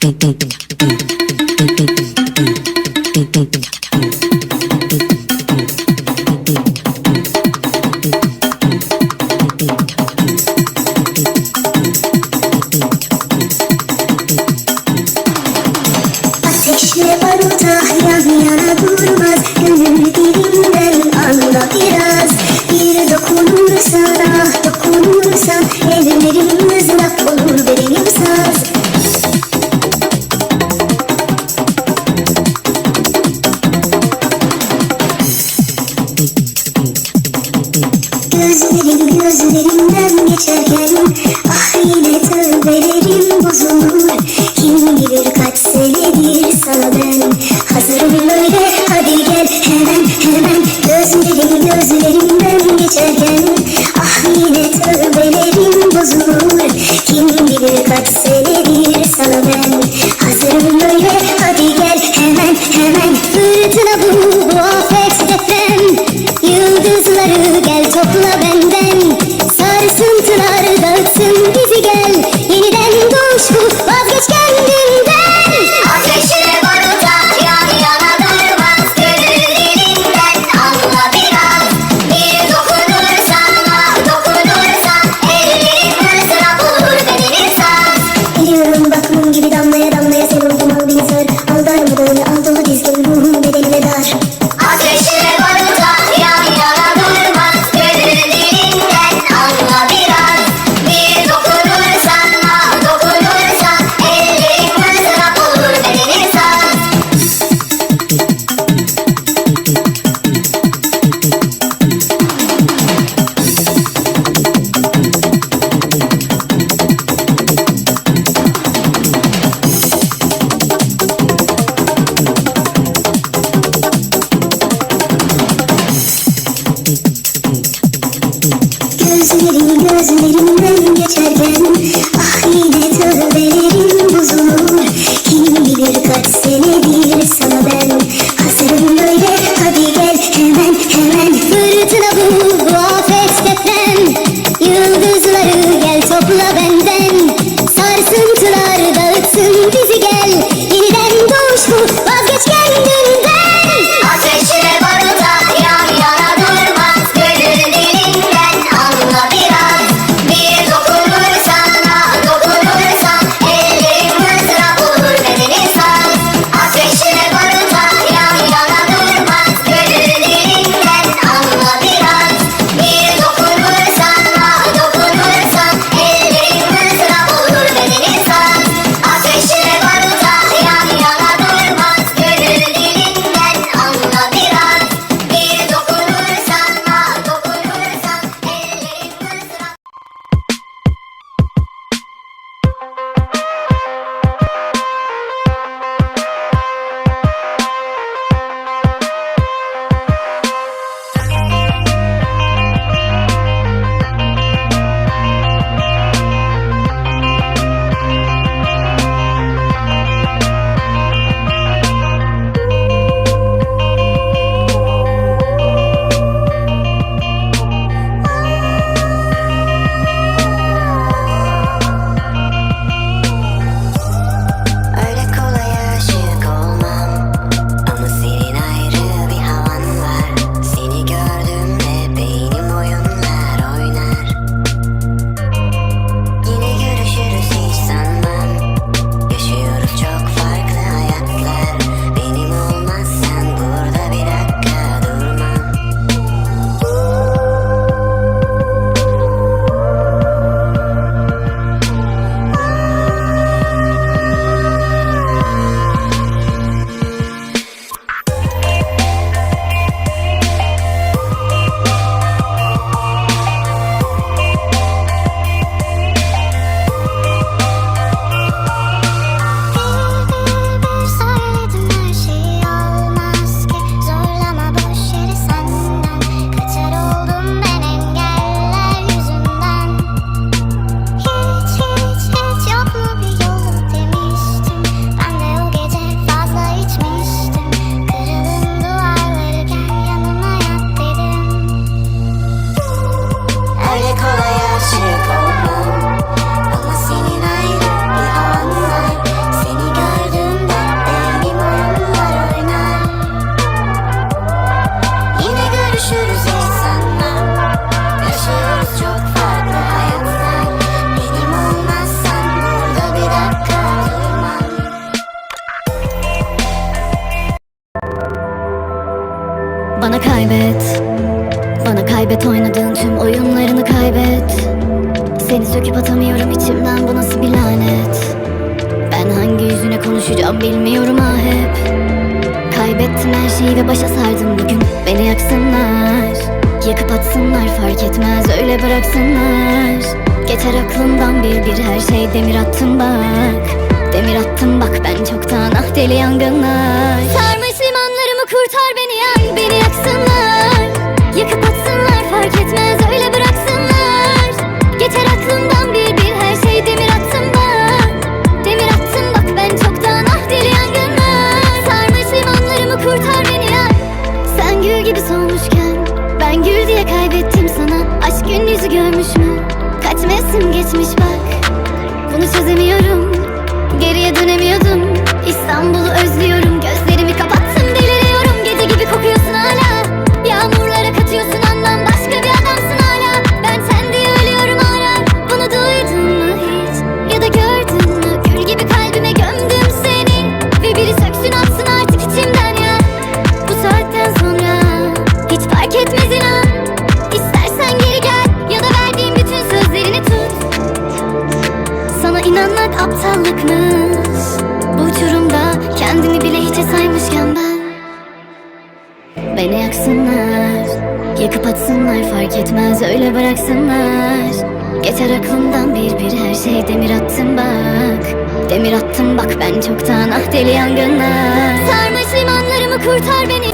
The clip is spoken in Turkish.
ドンドンドンドンドン Gözlerin gözlerinden geçer benim Ah yine tövbelerim bozulur. Kim bilir kaç senedir sana ben Hazırım böyle. Hadi gel hemen hemen Fırtına bu Kaybet. Bana kaybet oynadığın tüm oyunlarını kaybet. Seni söküp atamıyorum içimden bu nasıl bir lanet? Ben hangi yüzüne konuşacağım bilmiyorum ha hep. Kaybettim her şeyi ve başa sardım bugün. Beni yaksınlar Yakıp atsınlar fark etmez öyle bıraksınlar. Geçer aklımdan bir bir her şey demir attım bak. Demir attım bak ben çoktan ah deli yangınlar. Sarmış limanlarımı kurtar beni yan beni fark etmez Etmez inan İstersen geri gel Ya da verdiğim bütün sözlerini tut. Sana inanmak aptallıkmış Bu uçurumda kendimi bile hiçe saymışken ben. Beni yaksınlar Yakıp atsınlar fark etmez öyle bıraksınlar. Geçer aklımdan bir bir her şey demir attım bak. Demir attım bak ben çoktan ah deli yangınlar. Sarmış limanlarımı kurtar beni